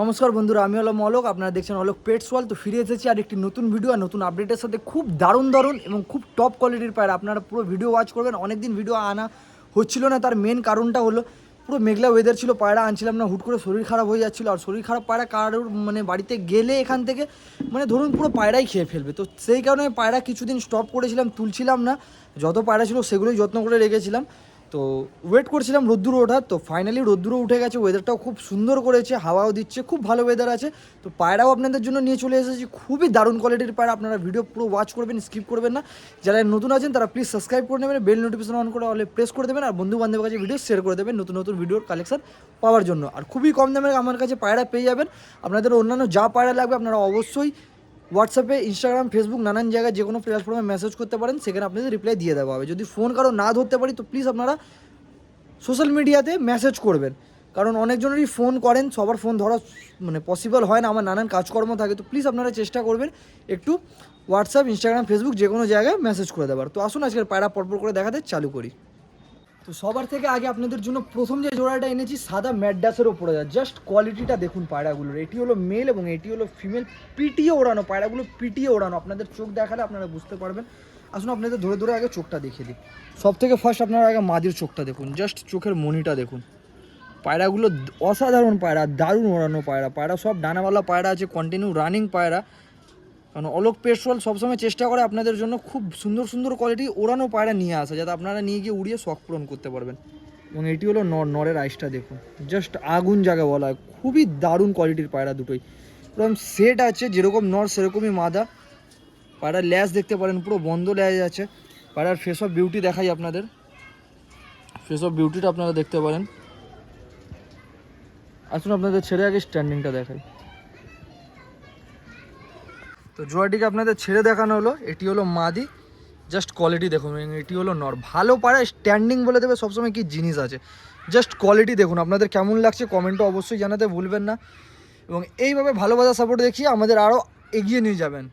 নমস্কার বন্ধুরা, আমি হলাম অলোক, আপনারা দেখছেন অলোক পেটস ওয়াল তো ফিরে এসেছি আর একটি নতুন ভিডিও আর নতুন আপডেটের সাথে খুব দারুণ দারুণ এবং খুব টপ কোয়ালিটির পায়রা। আপনারা পুরো ভিডিও ওয়াচ করবেন, অনেকদিন ভিডিও আনা হচ্ছিল না, তার মেন কারণটা হলো পুরো মেঘলা ওয়েদার ছিল, পায়রা আনছিলাম না, হুট করে শরীর খারাপ হয়ে যাচ্ছিল। আর শরীর খারাপ পায়রা কারোর মানে বাড়িতে গেলে এখান থেকে মানে ধরুন পুরো পায়রাই খেয়ে ফেলবে। তো সেই কারণে পায়রা কিছুদিন স্টপ করেছিলাম, তুলছিলাম না। যত পায়রা ছিল সেগুলোই যত্ন করে রেখেছিলাম। তো ওয়েট করছিলাম রোদ্দুর ওঠার, তো ফাইনালি রোদ্দুরও উঠে গেছে ওয়েদারটাও খুব সুন্দর করেছে, হাওয়াও দিচ্ছে, খুব ভালো ওয়েদার আছে। তো পায়রাও আপনাদের জন্য নিয়ে চলে এসেছি, খুবই দারুণ কোয়ালিটির পায়রা, আপনারা ভিডিও পুরো ওয়াচ করবেন স্কিপ করবেন না। যারা নতুন আছেন, তারা প্লিজ সাবস্ক্রাইব করে নেবেন বেল নোটিফিকেশন অন করে অলে প্রেস করে দেবেন, আর বন্ধু বান্ধবের কাছে ভিডিও শেয়ার করে দেবেন, নতুন নতুন ভিডিওর কালেকশন পাওয়ার জন্য। আর খুবই কম দামে আমার কাছে পায়রা পেয়ে যাবেন। আপনাদের অন্যান্য যা পায়রা লাগবে, আপনারা অবশ্যই হোয়াটসঅ্যাপে ইনস্টাগ্রাম ফেসবুক নানান জায়গায় যে কোনো প্ল্যাটফর্মে মেসেজ করতে পারেন, সেখানে আপনাদের রিপ্লাই দিয়ে দেওয়া হবে। যদি ফোন কারও না ধরতে পারি, তো প্লিজ আপনারা সোশ্যাল মিডিয়াতে মেসেজ করবেন। কারণ অনেকজনেরই ফোন করেন, সবার ফোন ধরা মানে পসিবল হয় না, আমার নানান কাজকর্ম থাকে, তো প্লিজ আপনারা চেষ্টা করবেন একটু হোয়াটসঅ্যাপ ইনস্টাগ্রাম ফেসবুক যে কোনো জায়গায় মেসেজ করে দেবার তো আসুন, আজকের পায়রা পরপর করে দেখাতে চালু করি। তো সবার থেকে আগে আপনাদের জন্য প্রথম যে জোড়াটা এনেছি, সাদা ম্যাডাসের ওপরে জাস্ট কোয়ালিটিটা দেখুন পায়রাগুলোর। এটি হলো মেল এবং এটি হলো ফিমেল পিটিয়ে ওড়ানো পায়রাগুলো, পিটিয়ে ওড়ানো। আপনাদের চোখ দেখালে আপনারা বুঝতে পারবেন। আসুন আপনাদের ধরে ধরে আগে চোখটা দেখিয়ে দিই। সব থেকে ফার্স্ট আপনারা আগে মাদির চোখটা দেখুন জাস্ট চোখের মনিটা দেখুন। পায়রাগুলো অসাধারণ পায়রা, দারুণ ওড়ানো পায়রা পায়রা সব ডানাওয়ালা পায়রা আছে কন্টিনিউ রানিং পায়রা। কারণ অলোক পেট্রোল সবসময় চেষ্টা করে আপনাদের জন্য খুব সুন্দর সুন্দর কোয়ালিটি ওড়ানো পায়রা নিয়ে আসা, যাতে আপনারা নিয়ে গিয়ে উড়িয়ে শখ পূরণ করতে পারবেন। এবং এটি হলো নর নরের আইসটা দেখুন। জাস্ট আগুন জায়গা বলা হয়। খুবই দারুণ কোয়ালিটির পায়রা দুটোই। এরকম সেট আছে, যেরকম নর, সেরকমই মাদা। পায়রার ল্যাস দেখতে পারেন, পুরো বন্ধ ল্যাস আছে। পায়রার ফেস অফ বিউটি দেখাই আপনাদের। ফেস অফ বিউটিটা আপনারা দেখতে পারেন। আসুন আপনাদের ছেড়ে আগে স্ট্যান্ডিংটা দেখাই। তো জোয়াটিকে আপনাদের ছেড়ে দেখানো হলো। এটি হলো মাদি। জাস্ট কোয়ালিটি দেখুন এটি হলো নর। ভালো পাড়া স্ট্যান্ডিং বলে দেবে সবসময় কি জিনিস আছে। জাস্ট কোয়ালিটি দেখুন, আপনাদের কেমন লাগছে কমেন্টও অবশ্যই জানাতে ভুলবেন না। এবং এইভাবে ভালোবাসা সাপোর্ট দেখিয়ে আমাদের আরও এগিয়ে নিয়ে যাবেন।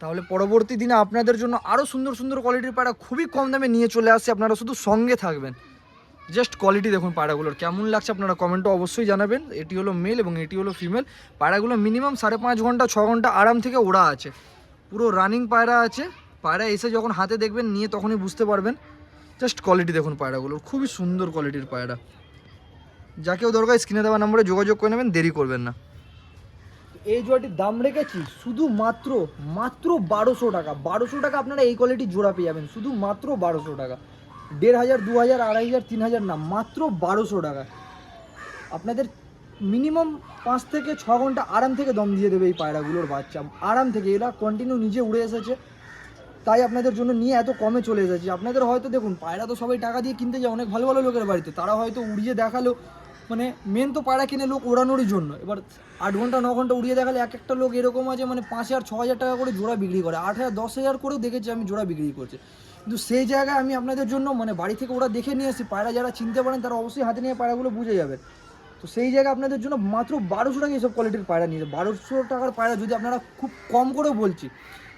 তাহলে পরবর্তী দিনে আপনাদের জন্য আরও সুন্দর সুন্দর কোয়ালিটির পাড়া খুবই কম দামে নিয়ে চলে আসছে। আপনারা শুধু সঙ্গে থাকবেন। জাস্ট কোয়ালিটি দেখুন পায়রাগুলোর। কেমন লাগছে আপনারা কমেন্টও অবশ্যই জানাবেন। এটি হলো মেল এবং এটি হলো ফিমেল পায়রাগুলো মিনিমাম সাড়ে পাঁচ ঘণ্টা, ছ ঘণ্টা আরাম থেকে ওড়া আছে। পুরো রানিং পায়রা আছে। পায়রা এসে যখন হাতে দেখবেন, নিয়ে তখনই বুঝতে পারবেন। জাস্ট কোয়ালিটি দেখুন পায়রাগুলোর। খুবই সুন্দর কোয়ালিটির পায়রা। যাকেও দরকার স্ক্রিনে দেওয়া নম্বরে যোগাযোগ করে নেবেন, দেরি করবেন না। এই জোড়াটির দাম রেখেছি শুধু মাত্র মাত্র বারোশো টাকা। বারোশো টাকা আপনারা এই কোয়ালিটির জোড়া পেয়ে যাবেন। শুধু মাত্র বারোশো টাকা। দেড় হাজার দু হাজার আড়াই হাজার তিন হাজার না, মাত্র বারোশো টাকা। আপনাদের মিনিমাম পাঁচ থেকে ছ ঘণ্টা আরাম থেকে দম দিয়ে দেবে এই পায়রাগুলোর বাচ্চা। আরাম থেকে, এরা কন্টিনিউ নিজে উড়ে এসেছে। তাই আপনাদের জন্য নিয়ে এত কমে চলে এসেছে। আপনাদের হয়তো দেখুন, পায়রা তো সবাই টাকা দিয়ে কিনতে যায়, অনেক ভালো ভালো লোকের বাড়িতে। তারা হয়তো উড়িয়ে দেখাল মানে মেন তো পায়রা কিনে লোক ওড়ানোরই জন্য। এবার আট ঘণ্টা, ন ঘণ্টা উড়িয়ে দেখালে এক একটা লোক এরকম আছে মানে পাঁচ হাজার, ছ হাজার টাকা করে জোড়া বিক্রি করে। আট হাজার, দশ হাজার করেও দেখেছি আমি জোড়া বিক্রি করছে। কিন্তু সেই জায়গায় আমি আপনাদের জন্য মানে বাড়ি থেকে ওরা দেখে নিয়ে এসেছি। পায়রা যারা চিনতে পারেন তারা অবশ্যই হাতে নিয়ে পায়রাগুলো বুঝে যাবেন। তো সেই জায়গায় আপনাদের জন্য মাত্র বারোশো টাকা এইসব কোয়ালিটির পায়রা নিয়ে বারোশো টাকার পায়রা যদি আপনারা খুব কম করে বলছি,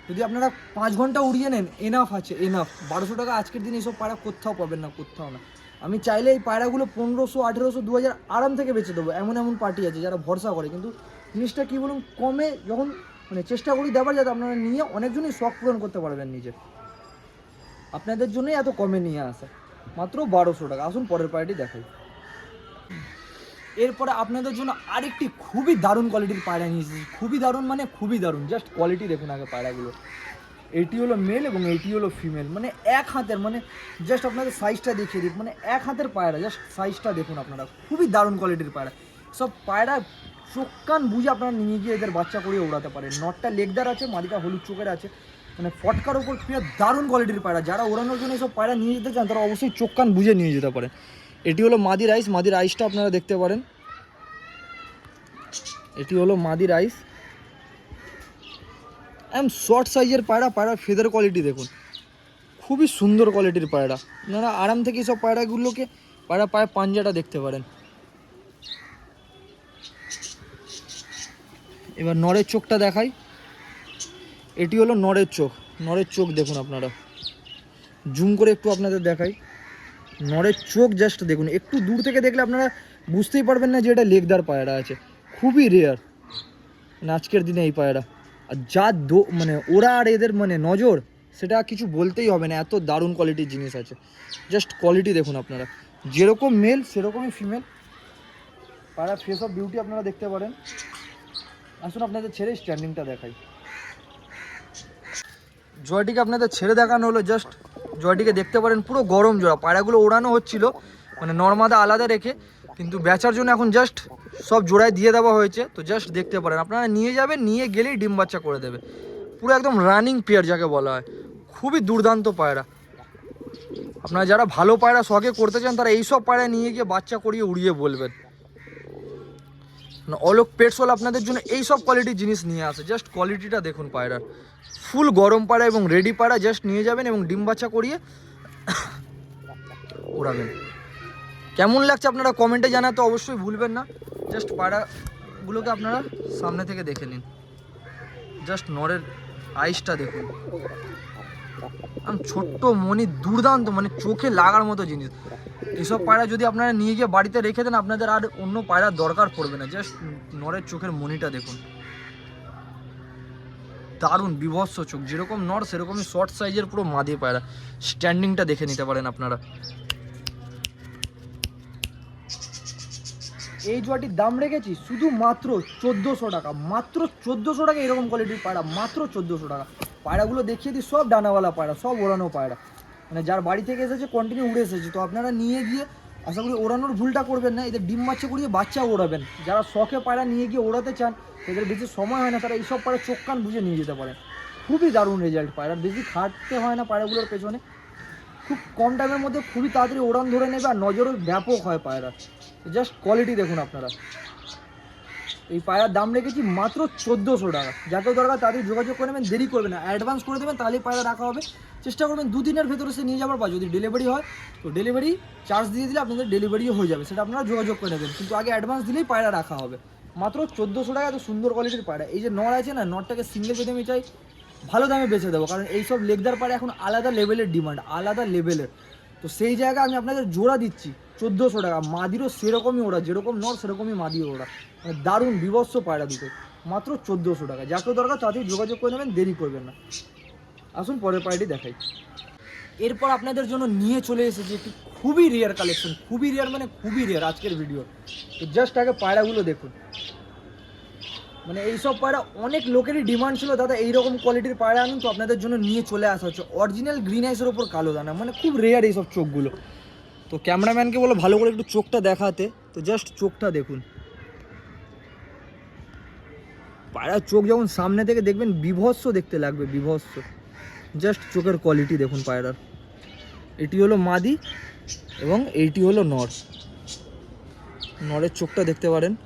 যদি আপনারা পাঁচ ঘণ্টা উড়িয়ে নেন এনাফ আছে এনাফ বারোশো টাকা আজকের দিনে এইসব পায়রা কোথাও পাবেন না, কোথাও না। আমি চাইলে এই পায়রাগুলো পনেরোশো, আঠেরোশো দু হাজার আরাম থেকে বেচে দেবো। এমন এমন পার্টি আছে যারা ভরসা করে। কিন্তু জিনিসটা কী বলুন, কমে যখন মানে চেষ্টা করি দেবার যাতে আপনারা নিয়ে অনেকজনই শখ পূরণ করতে পারবেন নিজের আপনাদের জন্যই এত কমে নিয়ে আসা। মাত্র বারোশো টাকা। আসুন পরের পার্টি দেখাই। এরপরে আপনাদের জন্য আরেকটি খুবই দারুণ কোয়ালিটির পায়রা নিয়ে এসেছি। খুবই দারুণ মানে খুবই দারুণ। জাস্ট কোয়ালিটি দেখুন আগে পায়রাগুলো। এটি হলো মেল এবং এটি হলো ফিমেল মানে এক হাতের মানে জাস্ট আপনাদের সাইজটা দেখিয়ে দিই মানে এক হাতের পায়রা জাস্ট সাইজটা দেখুন আপনারা, খুবই দারুণ কোয়ালিটির পায়রা। সব পায়রা চোখ কান বুঝে আপনারা নিয়ে গিয়ে এদের বাচ্চা করিয়ে ওড়াতে পারেন। নটটা লেগদার আছে মাদিটা হলুদ চোখের আছে মানে ফটকার ওপর প্রিয় দারুণ কোয়ালিটির পায়রা। যারা ওড়ানোর জন্য এসব পায়রা নিয়ে যেতে চান, তারা অবশ্যই চোখ কান বুঝে নিয়ে যেতে পারেন। এটি হলো মাদি রাইস, মাদি রাইসটা আপনারা দেখতে পারেন। এটি হলো মাদি রাইস। এম শর্ট সাইজের পায়রা পায়রা ফেদার কোয়ালিটি দেখুন। খুবই সুন্দর কোয়ালিটির পায়রা। আপনারা আরাম থেকে সব পায়রাগুলোকে পায়রা পায়ে পাঞ্জাটা দেখতে পারেন। এবার নরের চোখটা দেখাই। এটি হলো নরের চোখ। নরের চোখ দেখুন আপনারা। জুম করে একটু আপনাদের দেখাই। নরের চোখ জাস্ট দেখুন। একটু দূর থেকে দেখলে আপনারা বুঝতেই পারবেন না যে এটা লেগদার পায়রা আছে। খুবই রেয়ার মানে আজকের দিনে এই পায়রা। আর যা মানে ওরা আর এদের মানে নজর, সেটা কিছু বলতেই হবে না, এত দারুণ কোয়ালিটির জিনিস আছে। জাস্ট কোয়ালিটি দেখুন আপনারা। যেরকম মেল সেরকমই ফিমেল পায়রা ফেস অফ বিউটি আপনারা দেখতে পারেন। আসুন আপনাদের ছেড়ে স্ট্যান্ডিংটা দেখাই। জয়টিকে আপনাদের ছেড়ে দেখানো হলো জাস্ট জয়টিকে দেখতে পারেন, পুরো গরম জোড়া। পায়রাগুলো ওড়ানো হচ্ছিল মানে নর্মাদা আলাদা রেখে। কিন্তু বেচার জন্য এখন জাস্ট সব জোড়ায় দিয়ে দেওয়া হয়েছে, তো জাস্ট দেখতে পারেন। আপনারা নিয়ে যাবেন, নিয়ে গেলেই ডিম বাচ্চা করে দেবে। পুরো একদম রানিং পেয়ার যাকে বলা হয়। খুবই দুর্দান্ত পায়রা। আপনারা যারা ভালো পায়রা শখে করতে চান, তারা এইসব পায়রা নিয়ে গিয়ে বাচ্চা করিয়ে উড়িয়ে বলবেন। অলোক পেটসোল আপনাদের জন্য এই সব কোয়ালিটির জিনিস নিয়ে আসে। জাস্ট কোয়ালিটিটা দেখুন পায়রার। ফুল গরম পায়রা এবং রেডি পায়রা জাস্ট নিয়ে যাবেন এবং ডিম বাচ্চা করিয়ে ওড়াবেন কেমন লাগছে আপনারা কমেন্টে জানাতে অবশ্যই ভুলবেন না। জাস্ট পায়রাগুলোকে আপনারা সামনে থেকে দেখে নিন। জাস্ট নরের আইসটা দেখুন। ছোট্ট, মনি দুর্দান্ত মানে চোখে লাগার মতো জিনিস। এসব পায়রা যদি আপনারা নিয়ে গিয়ে বাড়িতে রেখে দেন, আপনাদের আর অন্য পায়রার দরকার পড়বে না। জাস্ট নরের চোখের মনিটা দেখুন। দারুণ বিভৎস চোখ। যেরকম নর, সেরকমই শর্ট সাইজের পুরো মাদি পায়রা। স্ট্যান্ডিংটা দেখে নিতে পারেন আপনারা। এই জোয়াটির দাম রেখেছি শুধুমাত্র চোদ্দোশো টাকা। মাত্র চোদ্দোশো টাকা এরকম কোয়ালিটির পায়রা, মাত্র চোদ্দোশো টাকা। পায়রাগুলো দেখিয়ে দিই, সব ডানাওয়ালা পায়রা, সব ওড়ানো পায়রা। মানে যার বাড়ি থেকে এসেছে কন্টিনিউ উড়ে এসেছে। তো আপনারা নিয়ে গিয়ে, আশা করি ওড়ানোর ভুলটা করবেন না, এদের ডিম বাচ্চা করিয়ে বাচ্চা ওড়াবেন। যারা শখে পায়রা নিয়ে গিয়ে ওড়াতে চান, এদের বেশি সময় হয় না, তারা এইসব পায়রা চোখ কান বুঝে নিয়ে যেতে পারেন। খুবই দারুণ রেজাল্ট পায়রা, বেশি খাটতে হয় না পায়রাগুলোর পেছনে। খুব কম টাইমের মধ্যে খুবই তাড়াতাড়ি ওড়ান ধরে নেবে, আর নজরও ব্যাপক হয় পায়রা জাস্ট কোয়ালিটি দেখুন আপনারা। এই পায়রার দাম রেখেছি মাত্র চোদ্দোশো টাকা। যাকেও দরকার তাদের যোগাযোগ করে নেবেন, দেরি করবেন না। অ্যাডভান্স করে দেবেন, তাহলেই পায়রা রাখা হবে। চেষ্টা করবেন দুদিনের ভেতরে সে নিয়ে যাবার পর, যদি ডেলিভারি হয়, তো ডেলিভারি চার্জ দিয়ে দিলে আপনাদের ডেলিভারিও হয়ে যাবে। সেটা আপনারা যোগাযোগ করে নেবেন। কিন্তু আগে অ্যাডভান্স দিলেই পায়রা রাখা হবে। মাত্র চোদ্দোশো টাকা, এত সুন্দর কোয়ালিটির পায়রা এই যে নর আছে না নরটাকে সিঙ্গেল যদি আমি চাই, ভালো দামে বেছে দেবো। কারণ এইসব লেগদার পায়রা এখন আলাদা লেভেলের ডিমান্ড আলাদা লেভেলের তো সেই জায়গায় আমি আপনাদের জোড়া দিচ্ছি। চোদ্দোশো টাকা। মাদিরও সেরকমই ওরা, যেরকম নর, সেরকমই মাদিও ওরা। মানে দারুণ বিভৎস পায়রা দুটো। মাত্র চোদ্দোশো টাকা। যাকে দরকার তাড়াতাড়ি যোগাযোগ করে নেবেন, দেরি করবেন না। আসুন পরের পায়রাটি দেখাই। এরপর আপনাদের জন্য নিয়ে চলে এসেছি একটি খুবই রেয়ার কালেকশন খুবই রেয়ার মানে খুবই রেয়ার আজকের ভিডিও তো জাস্ট আগে পায়রাগুলো দেখুন। মানে এইসব পায়রা অনেক লোকেরই ডিমান্ড ছিল, দাদা এইরকম কোয়ালিটির পায়রা আনুন। তো আপনাদের জন্য নিয়ে চলে আসা হচ্ছে। অরিজিনাল গ্রিন আইসের ওপর কালো দানা। মানে খুব রেয়ার এইসব চোখগুলো। তো ক্যামেরাম্যানকে বলো ভালো করে একটু চোখটা দেখাতে। তো জাস্ট চোখটা দেখুন। পায়রার চোখ যখন সামনে থেকে দেখবেন, বিভৎস দেখতে লাগবে, বিভৎস। জাস্ট চোখের কোয়ালিটি দেখুন পায়রার। এটি হলো মাদি এবং এইটি হলো নর। নরের চোখটা দেখতে পারেন।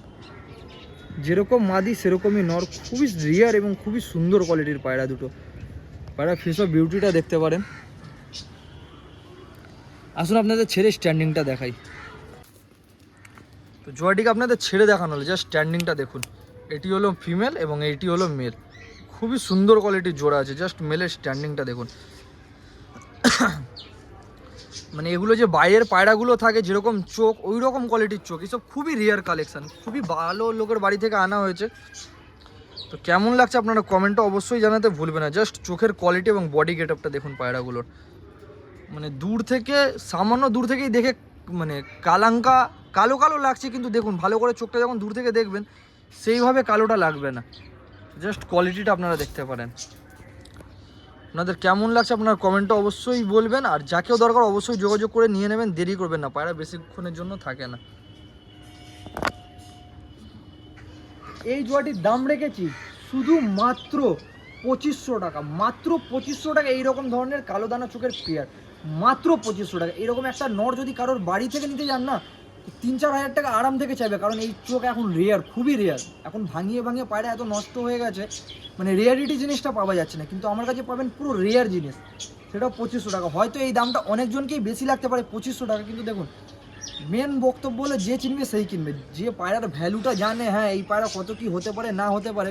যেরকম মাদি, সেরকমই নর। খুবই রিয়ার এবং খুবই সুন্দর কোয়ালিটির পায়রা দুটো। পায়রা ফেস অফ বিউটিটা দেখতে পারেন। আসুন আপনাদের ছেড়ে স্ট্যান্ডিংটা দেখাই। তো জয়টিকে আপনাদের ছেড়ে দেখানো হলো জাস্ট স্ট্যান্ডিংটা দেখুন। এটি হলো ফিমেল এবং এইটি হলো মেল খুবই সুন্দর কোয়ালিটির জোড়া আছে জাস্ট মেলের স্ট্যান্ডিংটা দেখুন। মানে এগুলো যে বাইরের পায়রাগুলো থাকে, যেরকম চোখ ওই রকম কোয়ালিটির চোখ। এসব খুবই রেয়ার কালেকশান খুবই ভালো লোকের বাড়ি থেকে আনা হয়েছে। তো কেমন লাগছে আপনারা কমেন্টটা অবশ্যই জানাতে ভুলবে না। জাস্ট চোখের কোয়ালিটি এবং বডি গেট দেখুন পায়রাগুলোর। মানে দূর থেকে, সামান্য দূর থেকেই দেখে মানে কালাঙ্কা, কালো কালো লাগছে, কিন্তু দেখুন, ভালো করে চোখটা যখন দূর থেকে দেখবেন, সেইভাবে কালোটা লাগবে না। জাস্ট কোয়ালিটিটা আপনারা দেখতে পারেন। আপনাদের কেমন লাগছে আপনার কমেন্টটা অবশ্যই বলবেন, আর যাকেও দরকার অবশ্যই যোগাযোগ করে নিয়ে নেবেন, দেরি করবেন না, পায়রা বেশিক্ষণের জন্য থাকে না। এই জোয়াটির দাম রেখেছি শুধু মাত্র পঁচিশশো টাকা, মাত্র পঁচিশশো টাকা, এইরকম ধরনের কালো দানা চোখের পেয়ার। মাত্র পঁচিশশো টাকা। এরকম একটা নর যদি কারোর বাড়ি থেকে নিতে যান না, তিন চার হাজার টাকা আরাম থেকে চাইবে, কারণ এই চোখ এখন রেয়ার খুবই রেয়ার এখন ভাঙিয়ে ভাঙিয়ে পায়রা এত নষ্ট হয়ে গেছে মানে রেয়ারিটি জিনিসটা পাওয়া যাচ্ছে না, কিন্তু আমার কাছে পাবেন পুরো রেয়ার জিনিস। সেটাও পঁচিশশো টাকা। হয়তো এই দামটা অনেকজনকেই বেশি লাগতে পারে, পঁচিশশো টাকা, কিন্তু দেখুন মেন বক্তব্য হলো যে চিনবে সেই কিনবে। যে পায়রার ভ্যালুটা জানে হ্যাঁ এই পায়রা কত কি হতে পারে, না হতে পারে,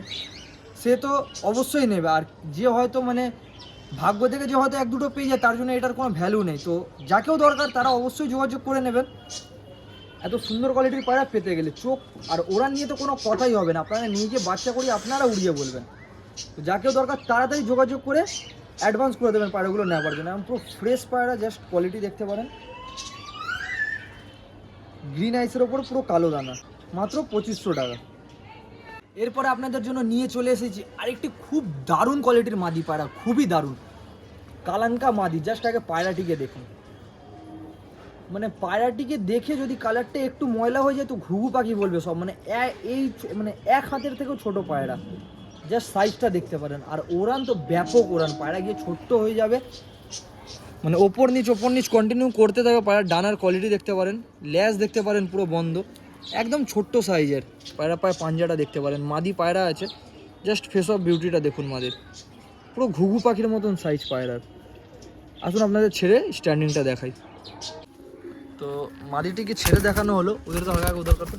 সে তো অবশ্যই নেবে। আর যে হয়তো মানে ভাগ্য থেকে যে হয়তো এক দুটো পেয়ে যায়, তার জন্য এটার কোনো ভ্যালু নেই। তো যাকেও দরকার, তারা অবশ্যই যোগাযোগ করে নেবেন। এত সুন্দর কোয়ালিটির পায়রা পেতে গেলে চোখ আর ওরা নিয়ে তো কোনো কথাই হবে না। আপনারা গিয়ে বাচ্চা করি আপনারা উড়িয়ে বলবেন। তো যাকেও দরকার, তাড়াতাড়ি যোগাযোগ করে অ্যাডভান্স করে দেবেন পায়রাগুলো নেওয়ার জন্য। এবং পুরো ফ্রেশ পায়রা জাস্ট কোয়ালিটি দেখতে পারেন। গ্রিন আইসের ওপর পুরো কালো দানা। মাত্র পঁচিশশো টাকা। এরপরে আপনাদের জন্য নিয়ে চলে এসেছি আরেকটি খুব দারুণ কোয়ালিটির মাদি পায়রা খুবই দারুণ। কালাঙ্কা মাদি জাস্ট আগে পায়রাটিকে দেখুন। মানে পায়রাটিকে দেখে যদি কালারটা একটু ময়লা হয়ে যায় তো ঘুঘু পাখি বলবে সব। মানে এই মানে এক হাতের থেকেও ছোট পায়রা। জাস্ট সাইজটা দেখতে পারেন। আর ওরান তো ব্যাপক ওরান পায়রা গিয়ে ছোট্ট হয়ে যাবে। মানে ওপর নিচ ওপর নিচ কন্টিনিউ করতে থাকে পায়রা ডানার কোয়ালিটি দেখতে পারেন। ল্যাস দেখতে পারেন পুরো বন্ধ। একদম ছোট্ট সাইজের। পায়রা পায়ে পাঞ্জাটা দেখতে পারেন। মাদি পায়রা আছে। জাস্ট ফেস অফ বিউটিটা দেখুন মাদের। পুরো ঘুঘু পাখির মতন সাইজ পায়রার। আসুন আপনাদের ছেড়ে স্ট্যান্ডিংটা দেখাই। তো মাদিটিকে ছেড়ে দেখানো হলো। ওদের তো হালকা উদার করতে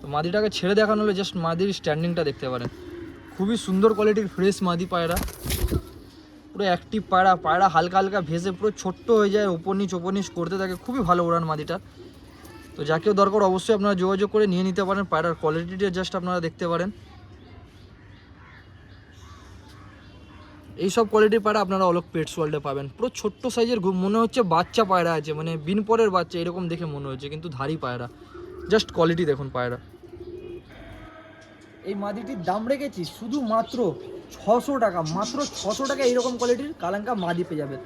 তো মাদিটাকে ছেড়ে দেখানো হলো জাস্ট মাদির স্ট্যান্ডিংটা দেখতে পারেন। খুবই সুন্দর কোয়ালিটির ফ্রেশ মাদি পায়রা। পুরো অ্যাক্টিভ পায়রা। পায়রা হালকা হালকা ভেসে পুরো ছোট্ট হয়ে যায়। ওপর নিচ ওপর নিচ করতে থাকে। খুবই ভালো ওড়ান মাদিটা। তো যাকেও দরকার অবশ্যই আপনারা যোগাযোগ করে নিয়ে নিতে পারেন, পায়রার কোয়ালিটিটা জাস্ট আপনারা দেখতে পারেন। এইসব কোয়ালিটির পায়রা আপনারা অলোক পেটস ওয়ার্ল্ডে পাবেন। পুরো ছোট্ট সাইজের মনে হচ্ছে বাচ্চা পায়রা আছে মানে বিন পরের বাচ্চা, এরকম দেখে মনে হচ্ছে, কিন্তু ধারি পায়রা। জাস্ট কোয়ালিটি দেখুন পায়রা। এই মাদিটির দাম রেখেছি শুধুমাত্র ছশো টাকা, মাত্র ছশো টাকা এইরকম কোয়ালিটির কালাঙ্কা মাদি পেয়ে যাবেন।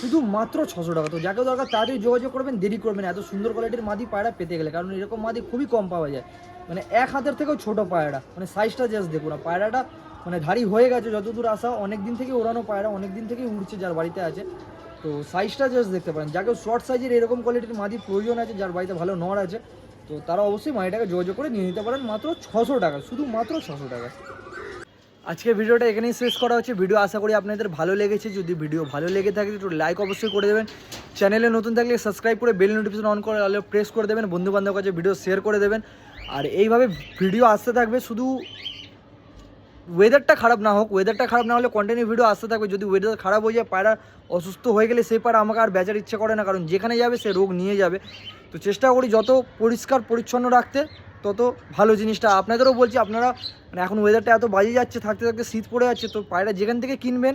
শুধু মাত্র ছশো টাকা। তো যাকে দরকার তাড়াতাড়ি যোগাযোগ করবেন, দেরি করবেন এত সুন্দর কোয়ালিটির মাদি পায়রা পেতে গেলে। কারণ এরকম মাদি খুবই কম পাওয়া যায়। মানে এক হাতের থেকেও ছোট পায়রা। মানে সাইজটা জাস্ট দেখুন না। পায়রাটা মানে ধারি হয়ে গেছে, যতদূর আসা অনেক দিন থেকে ওড়ানো পায়রা অনেক দিন থেকেই উড়ছে যার বাড়িতে আছে। তো সাইজটা জাস্ট দেখতে পারেন। যাকে শর্ট সাইজের এরকম কোয়ালিটির মাদি প্রয়োজন আছে, যার বাড়িতে ভালো নড় আছে, তো তারা অবশ্যই মাদিটাকে যোগাযোগ করে নিয়ে নিতে পারেন মাত্র ছশো টাকা। শুধু মাত্র ছশো টাকা। আজকে ভিডিওটা এখানেই শেষ করা হচ্ছে। ভিডিও আশা করি আপনাদের ভালো লেগেছে। যদি ভিডিও ভালো লেগে থাকে, একটু লাইক অবশ্যই করে দেবেন। চ্যানেলে নতুন থাকলে সাবস্ক্রাইব করে বেল নোটিফিকেশন অন করে আলো প্রেস করে দেবেন। বন্ধু বান্ধব কাছে ভিডিও শেয়ার করে দেবেন। আর এইভাবে ভিডিও আসতে থাকবে, শুধু ওয়েদারটা খারাপ না হোক ওয়েদারটা খারাপ না হলে কন্টিনিউ ভিডিও আসতে থাকবে। যদি ওয়েদার খারাপ হয়ে যায়, পায়রা অসুস্থ হয়ে গেলে সেই পায়রা আমাকে আর বেচার ইচ্ছে করে না। কারণ যেখানে যাবে, সে রোগ নিয়ে যাবে। তো চেষ্টা করি যত পরিষ্কার, পরিচ্ছন্ন রাখতে। তত ভালো জিনিসটা। আপনাদেরও বলছি, আপনারা মানে এখন ওয়েদারটা এত বাজে যাচ্ছে, থাকতে থাকতে শীত পড়ে যাচ্ছে, তো পায়রা যেখান থেকে কিনবেন,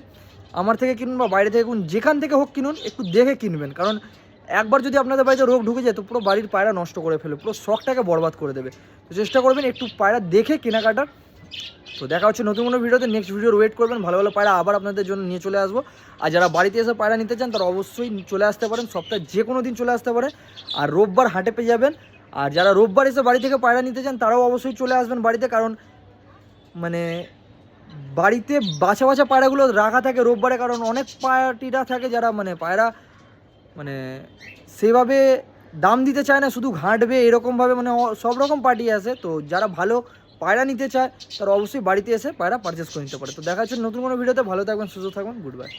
আমার থেকে কিনুন বা বাইরে থেকে কিনুন, যেখান থেকে হোক কিনুন, একটু দেখে কিনবেন। কারণ একবার যদি আপনাদের বাড়িতে রোগ ঢুকে যায়, তো পুরো বাড়ির পায়রা নষ্ট করে ফেলে পুরো শখটাকে বরবাদ করে দেবে। তো চেষ্টা করবেন একটু পায়রা দেখে কেনাকাটার। তো দেখা হচ্ছে নতুন কোনো ভিডিওতে নেক্সট ভিডিওর ওয়েট করবেন, ভালো ভালো পায়রা আবার আপনাদের জন্য নিয়ে চলে আসব। আর যারা বাড়িতে এসে পায়রা নিতে চান, তারা অবশ্যই চলে আসতে পারেন, সপ্তাহে যে কোনো দিন চলে আসতে পারে আর রোববার হাটে পেয়ে যাবেন আর যারা রোববার এসে বাড়ি থেকে পায়রা নিতে চান, তারাও অবশ্যই চলে আসবেন বাড়িতে, কারণ মানে বাড়িতে বাছা বাছা পায়রাগুলো রাখা থাকে রোববারে, কারণ অনেক পার্টিরা থাকে যারা মানে পায়রা মানে সেভাবে দাম দিতে চায় না, শুধু ঘাঁটবে, এরকমভাবে মানে সব রকম পার্টি আছে। তো যারা ভালো পায়রা নিতে চায়, তারা অবশ্যই বাড়িতে এসে পায়রা পারচেস করে নিতে পারে। তো দেখা হচ্ছে নতুন কোনো ভিডিওতে, ভালো থাকবেন, সুস্থ থাকবেন গুড বাই